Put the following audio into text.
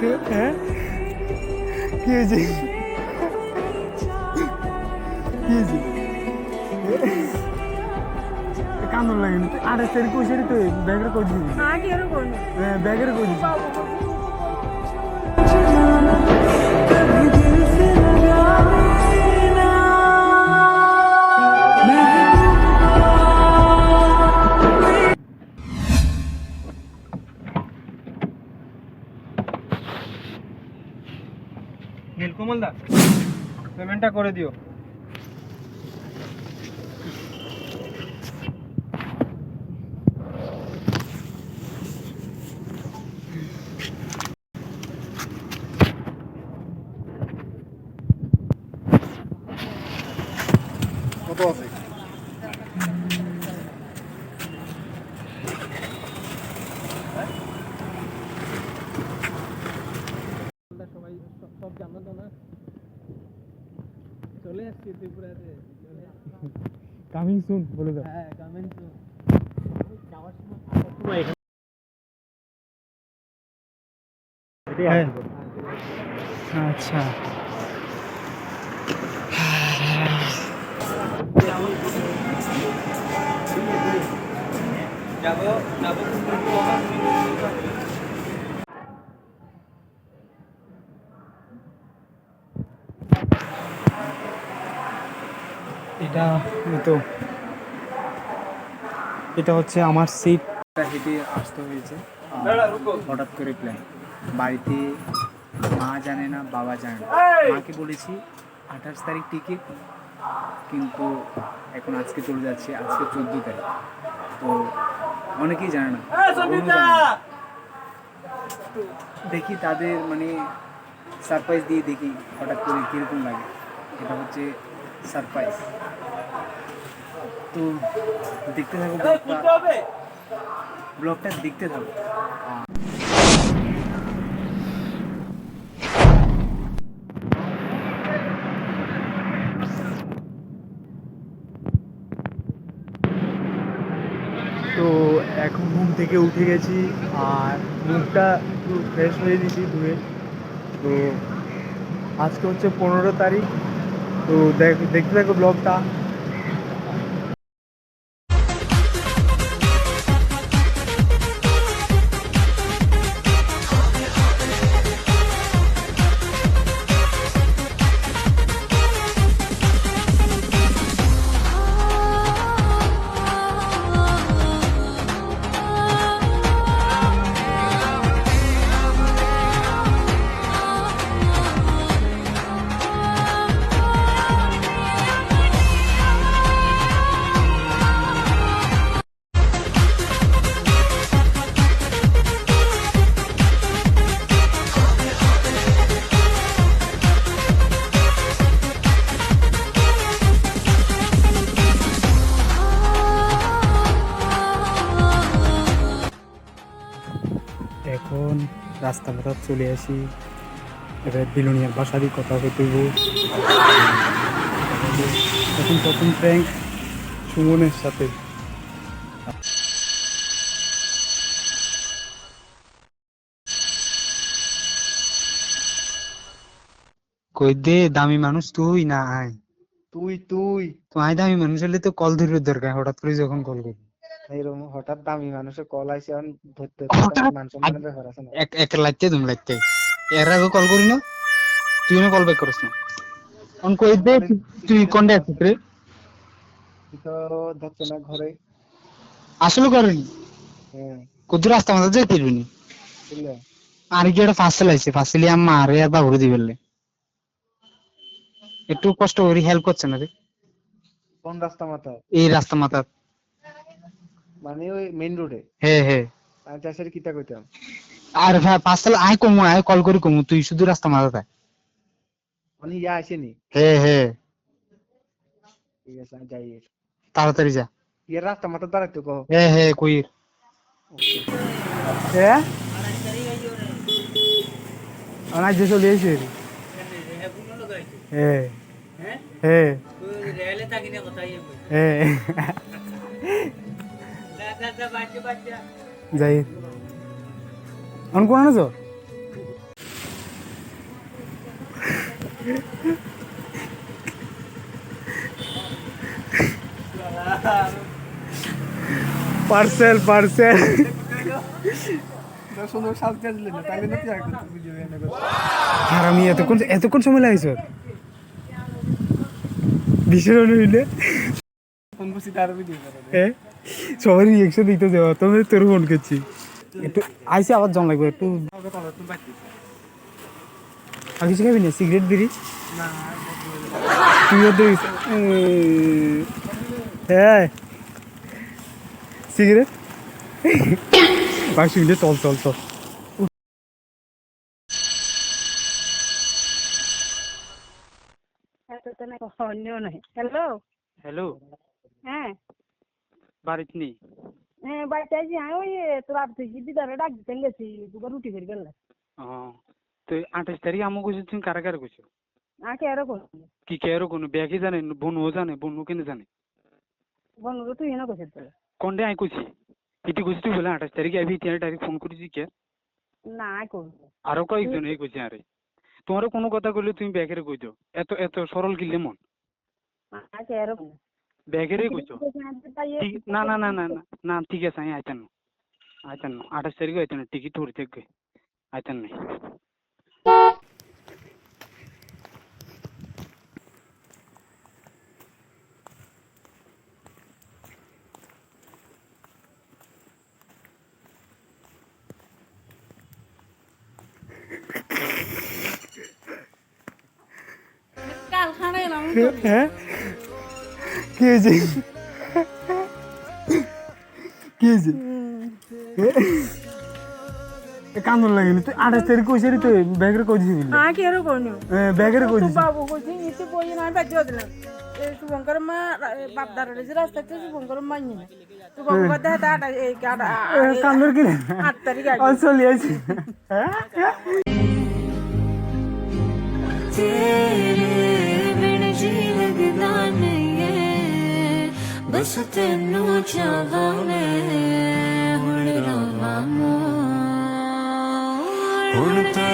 হ্যাঁ কি হয়েছে কি হয়েছে কান্দন লাগেনি আঠাশ তারিখ কোচেরই তো ব্যাগের কোচ ব্যাগের কোচ দিবি নীলকমল দা পেমেন্টটা করে দিও। কত আছে? সবাই সব জানো তো না? চলে আসছি ত্রিপুরাতে। কামিং সুন বলে দাও। হ্যাঁ কামিং সুন যাওয়ার সময় আচ্ছা। এটা তো এটা হচ্ছে আমার সিট হেঁটে আসতে হয়েছে। হঠাৎ করে প্ল্যান বাড়িতে মা জানে না বাবা জানে না। মাকে বলেছি আঠাশ তারিখ টিকিট কিন্তু এখন আজকে চলে যাচ্ছে আজকে চোদ্দ তারিখ। তো অনেকেই জানে না জানে না। তো দেখি তাদের মানে সারপ্রাইজ দিয়ে দেখি হঠাৎ করে কীরকম লাগে। এটা হচ্ছে সারপ্রাইজ তো দেখতে থাকো ব্লগটা। দেখতে থাকো। তো এখন ঘুম থেকে উঠে গেছি আর মুখটা একটু ফ্রেশ হয়ে দিয়েছি ধুয়ে। তো আজকে হচ্ছে পনেরো তারিখ। তো দেখ দেখতে থাকো ব্লগটা। রাস্তা পথ চলে আসি। এবার বিলুনিয়ার বাসা দিয়ে কথা হইতে হইব এখন প্রথম প্র্যাঙ্ক সুমনের সাথে। কই দে দামি মানুষ তুই না আয়। তুই তুই। তো আয় দামি মানুষ হলে তো কল ধরির দরকার হঠাৎ করে যখন কল করি এরকম হঠাৎ দামি মানুষের কল আইছে এখন ধরতে হঠাৎ মান ব্যাপার আছে না? এক এক লাগতে দুম লাগতে এর আগে কল করি না তুই কল ব্যাক করিস না। অন কই দে তুই- কোনটা আছিস রে? তো ধরছে না ঘরে। আসলে করিনি। হ্যাঁ। রাস্তা মাঝে যেতে পারবি আর কি একটা ফাসল আইছে ফাসলি আম্মা আরে আর বাবুরে দিবেলে একটু কষ্ট করি হেল্প করছে না রে। কোন রাস্তা মাথা এই রাস্তা মাথা মানে ওই মেইন রোডে হে হে আমি চাষের কিতা কইতাম আর ফাসল আয় কমু আয় কল করি কমু তুই শুধু রাস্তা মাথা থাক। মানে ইয়া আসেনি হ্যাঁ হ্যাঁ। ঠিক আছে যাই তাড়াতাড়ি যা। ইয়ার রাস্তা মাথা দাঁড়াইতে কহ হে হে কই হে অনাজ যে চলে এসে? হে হে হে যাই। অন কোন আছো পার্সেল পার্সেল আমি এতক্ষণ এতক্ষণ সময় লাগছ ভীষণ হইলে সবাই রিয়েকশন দিতে দেওয়া তবে তোর ফোন করছি। একটু আইসি আবার জন লাগবে একটু আর কিছু খাবি না? সিগারেট বিড়ি? হ্যাঁ সিগারেট মিনিট চল চল চল হ্যালো হ্যালো হ্যাঁ। বাড়িতে নেই? হ্যাঁ বাড়িতে আছি আমি ওই তোর দিদারে ডাক দিতে গেছি রুটি করে গেল ও তো আঠাশ তারিখ কইছো তুমি কারা কারা কইছো? আকে এরকম কি কে এরো কোনো জানে? বনুও জানে? বনু কেনে জানে? বন্ধু তুই এনে কইছিস তোর। কোনটা আই কইছি। ইতি কইছি তুই বলে আঠাশ তারিখে আবি তিন তারিখ ফোন করেছি কে? না আই করব আরও কয়েকজন এই কইছে আরে। তোমার কোনো কথা কইলে তুমি ব্যাগেরে কই দাও এত এত সরল কিলে মন। এরকম ব্যাগেরে কইছো? না না না না না না ঠিক আছে আমি আইতেন আইতেন আঠাশ তারিখে আইতেন টিকিট ধরে থেকে আইতেন নাই হ্যাঁ? কি হয়েছে? কি হয়েছে? কান্দন লাগেনি। তুই আঠাশ তারিখ কইছে রে তুই ব্যাগের কইছিস বলি আকে এরকম ব্যাগের কইছিস বাবু কইছি নিতে বই না বাজি দিলাম। শুভঙ্কর মা বাপদার রয়েছে রাস্তাতে শুভঙ্কর মা নিয়ে। তো বাবু কথা হাতে আটা আটা কান্দর কি? আট তারিখ চলে আসি। হ্যাঁ? ਬਸ ਤੈਨੂੰ ਚਾਹਾਂ ਮੈਂ ਹੁਣ ਰਵਾਂ ਹੁਣ ਤੇ